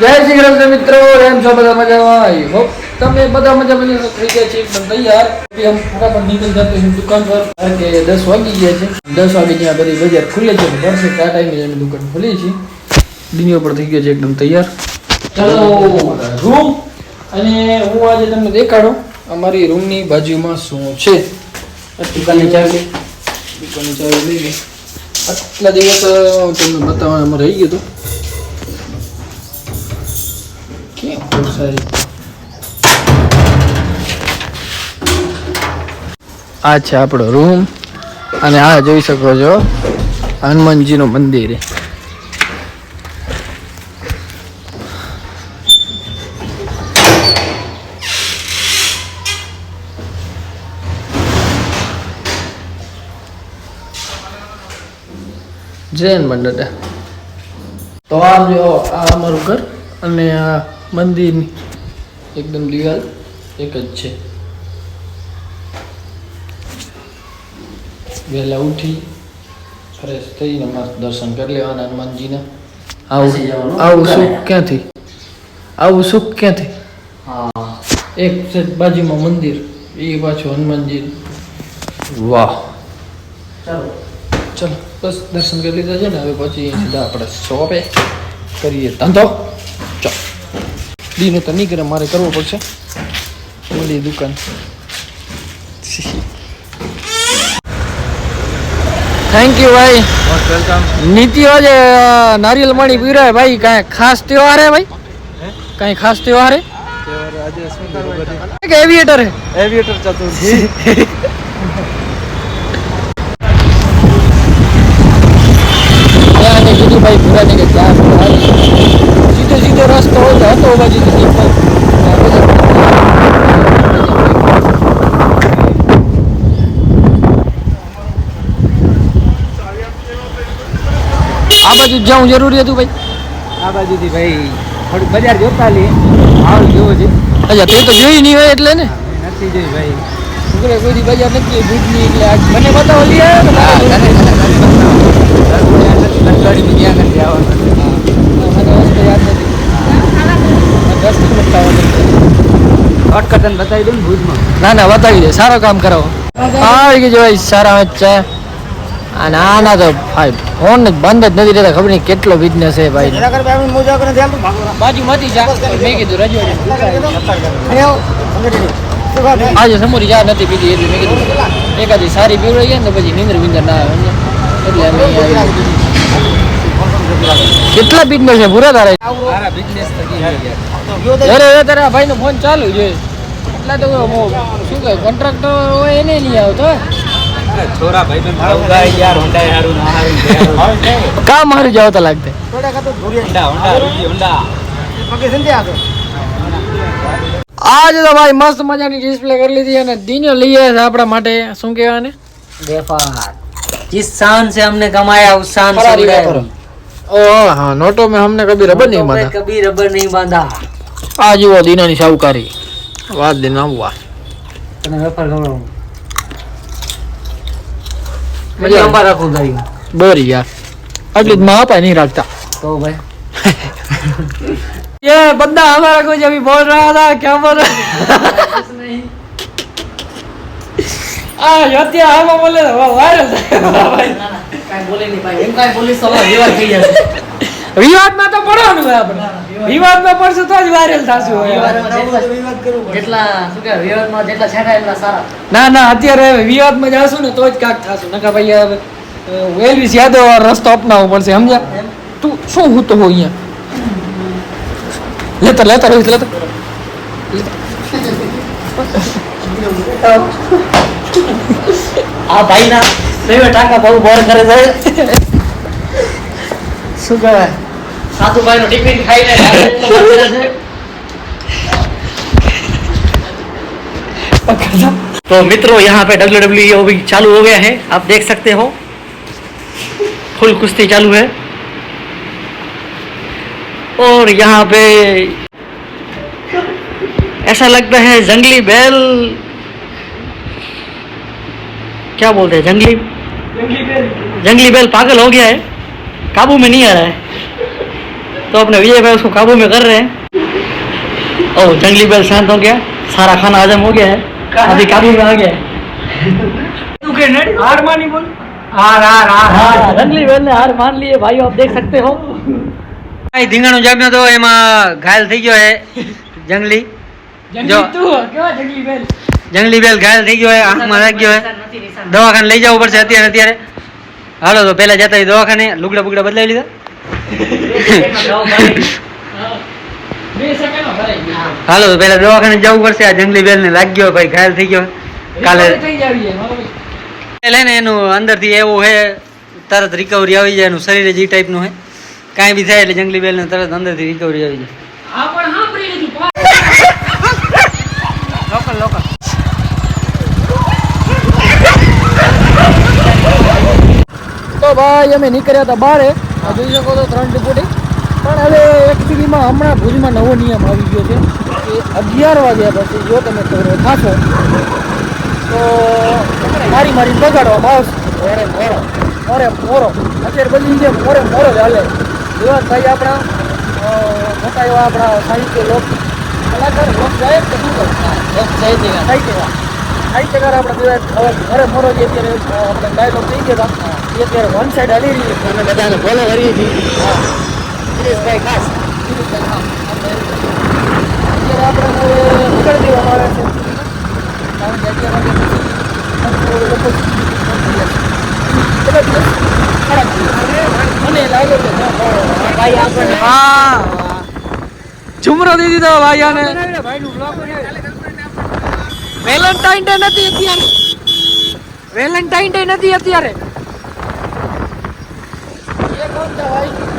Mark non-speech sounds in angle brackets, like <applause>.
જય શ્રી કૃષ્ણ મિત્રો એમ છો બધા મજામાં? આઈ હોપ તમે બધા મજા મજા થઈ ગયા છે એકદમ તૈયાર. અભી ફટાફટ નીકળ જતો હું દુકાન પર. કારણ કે દસ વાગી ગયા છે. દસ વાગે ત્યાં બધી બજાર ખુલે છે પડશે કયા ટાઈમે અમે દુકાન ખુલી છે દિનિયો પર થઈ ગયો છે એકદમ તૈયાર. ચાલો રૂમ અને હું આજે તમને દેખાડું. અમારી રૂમની બાજુમાં શું છે? દુકાનની ચાવી દુકાનની ચાવી લઈ ગઈ આટલા દિવસ તમને બતાવવા બતાવવામાં રહી ગયું હતું સારી આ છે આપણો રૂમ અને આ જોઈ શકો છો, હનુમાનજીનું મંદિર. જૈન મંડળ. તો આ જો, આ અમારું ઘર અને આ મંદિરની એકદમ દિવાલ એક જ છે. વહેલા ઉઠી ફ્રેશ થઈને મસ્ત દર્શન કરી લેવાના હનુમાનજીના. આવું આવું સુખ ક્યાંથી? આવું સુખ ક્યાંથી? એક છે બાજુમાં મંદિર એ પાછું હનુમાનજી. વાહ. ચાલો. ચાલો બસ દર્શન કરી લીધા છે ને હવે પછી સીધા આપણે શોપે કરીએ ધંધો. ચલો. દીનું તો નહીં કરે મારે કરવો પડશે. ઓલી દુકાન. થેન્ક યુ ભાઈ. નીતિ આજે નારિયેલ માણી પીરાય ભાઈ કાંઈ ખાસ તહેવાર હે ભાઈ? કાંઈ ખાસ તહેવાર હે? એવિએટર એવિએટર ચતુર્થી ભાઈ ભૂરા ને કે ત્યાં ભૂરા સીધો સીધો રસ્તો હોય તો બાજુ તો આ બાજુ જવું જરૂરી હતું ભાઈ? આ બાજુથી ભાઈ થોડીક બજાર જોતા લઈએ હાલ જોવો છે. અચ્છા તે તો જોઈ નહીં હોય એટલે ને? નથી જોઈ ભાઈ. છોકરે કોઈ બજાર નથી ભૂતની એટલે મને બતાવો લઈ આવ્યો ને હા મને ઘરે ઘરે ઘરે નથી ત્યાં નથી આવવાનું રસ્તો યાદ નથી રસ્તો બતાવવાનો અને બતાવી દઉં ને ભુજમાં. ના ના બતાવી દે. સારો કામ કરો. આવી ગઈ ભાઈ સારા વચ્ચે અને આના તો ભાઈ ફોન બંધ જ નથી રહેતા. ખબર નહીં કેટલો બિઝનેસ છે ભાઈ. બાજુમાંથી જા. મેં કીધું રજૂ આજે સમોરી જા નથી પીધી એટલે. મેં કીધું એકાદી સારી પીવડાઈ ગયા ને પછી નીંદર વિંદર ના આવે. એટલે. કેટલા બિઝનેસ છે? પૂરા તારે? અરે તારા ભાઈ નો ભાઈનો ફોન ચાલુ છે. એટલા તો મો- શું કહે કોન્ટ્રાક્ટર હોય એને નહીં આવતો છોરા ભાઈ બેન ભાવગા યાર હોન્ડા હારું ના હારું તે હારું. કામ મારું જાવ તો લાગતે હોન્ડા હોન્ડા રૂડી હોન્ડા આજે તો ભાઈ મસ્ત મજાની ડિસ્પ્લે કરી લીધી અને દીનો લઈ આવ્યા છે આપણા માટે શું કહેવાને व्यापार जिस शान से हमने कमाया उस शान से फरारी उड़ाया। व्यापार। ओ हाँ नोटो में हमने कभी रबर नहीं तो मैं बांधा कभी रबर नहीं बांधा આ જુઓ દીનાની સાહુકારી વાત દિનમાં બુઆ તને વેપાર ખવડાવું મજા અંબા રાખું ગાઈ બરી યાર આટલી જ માં અપાય નહીં રાખતા તો ભાઈ ये बंदा हमारा कुछ अभी बोल रहा था क्या बोल रहा आ यत्या हम बोले वायरल ભાઈ કાઈ બોલે નહીં ભાઈ એમ કાઈ પોલીસ સવાલ વિવાદ થઈ જશે વિવાદમાં તો પડવાનું વિવાદમાં પડશું તો જ વાયરલ થશું જેટલા- શું કહેવાય વિવાદમાં જેટલા છેડા એટલા સારા. ના ના અત્યારે વિવાદમાં જાશું ને તો જ કાક થશું. નકા ભાઈ હવે વેલવીસ યાદવ રસ્તો અપનાવવો પડશે સમજ્યા? તું શું હું તો હો અહીંયા? લેતા લેતા રોહિત લેતા. આ ભાઈના ના ટાંકા બહુ બોર કરે છે. શું કહેવાય? સાધુ ભાઈનો ટિફિન ખાઈને ટાંકા એટલો બોર કરે છે. <laughs> तो मित्रों यहाँ पे डब्ल्यू डब्ल्यू अभी चालू हो गया है आप देख सकते हो फुल कुश्ती चालू है और यहाँ पे ऐसा लगता है जंगली बैल क्या बोलते हैं जंगली जंगली बैल पागल हो गया है काबू में नहीं आ रहा है तो अपने विजय भाई उसको काबू में कर रहे हैं ओ जंगली बैल शांत हो गया सारा खाना हजम हो गया है अभी काबू में आ गया है હાર માની બોલ હાર હાર हाँ जंगली बैल ने हार मान ली है भाई आप देख सकते हो ભાઈ ધીંગાણું જામ્યો તો એમાં ઘાયલ થઈ ગયો હે જંગલી જો જંગલી બેલ ઘાયલ થઈ ગયો હે આંખમાં લાગી ગયો હે દવાખાને લઈ જવું પડશે અત્યારે અત્યારે હાલો તો પહેલા જતા રહી દવાખાને લુગડા બુગડા બદલાવી લીધા હાલો પેલા દવાખાને જવું પડશે. આ જંગલી બેલ ને લાગ્યો ભાઈ ઘાયલ થઈ ગયો કાલે લઈને એનું અંદરથી એવું હે તરત રિકવરી આવી જાય એનું શરીર જ એ ટાઈપનું હે કાંઈ બી થાય એટલે જંગલી બેલને તરત અંદરથી રિકવરી આવી જાય. લોકલ લોકલ તો ભાઈ અમે નીકળ્યા હતા બારે. આ જોઈ શકો તો ત્રણ ડિપોટી પણ હવે એકચ્યુઅલીમાં હમણાં ભુજમાં નવો નિયમ આવી ગયો છે કે અગિયાર વાગ્યા પછી જો તમે કરો થાશો તો મારી મારી બગાડવામાં આવશે. મોરે મોરો મોરે મોરો. અત્યારે બધી જે મોરે મોરો ચાલે હાલે. એવા ભાઈ આપણા મોટા એવા આપણા સાહિત્ય લોક કલાકાર લોક ગાયક કે શું? લોક સાહિત્યકાર સાહિત્યકાર સાહિત્યકાર આપણે હવે મોરે મોરો જે અત્યારે આપણે ડાયલોગ થઈ ગયા હતા એ અત્યારે વન સાઈડ હલી રહી છે. અને બધાને ફોલો હરી છીએ. હા. દિનેશભાઈ ખાસ. અત્યારે આપણે નીકળી દેવામાં આવે છે. કારણ કે અગિયાર લોકો કેટલા દિવસ ખરાબ દિવસ. મને લાગે છે ભાઈ આપણને. ઝુમરો દઈ દીધો ભાઈ આને વેલેન્ટાઇન ડે નથી અત્યારે. વેલેન્ટાઇન ડે નથી અત્યારે. সবাই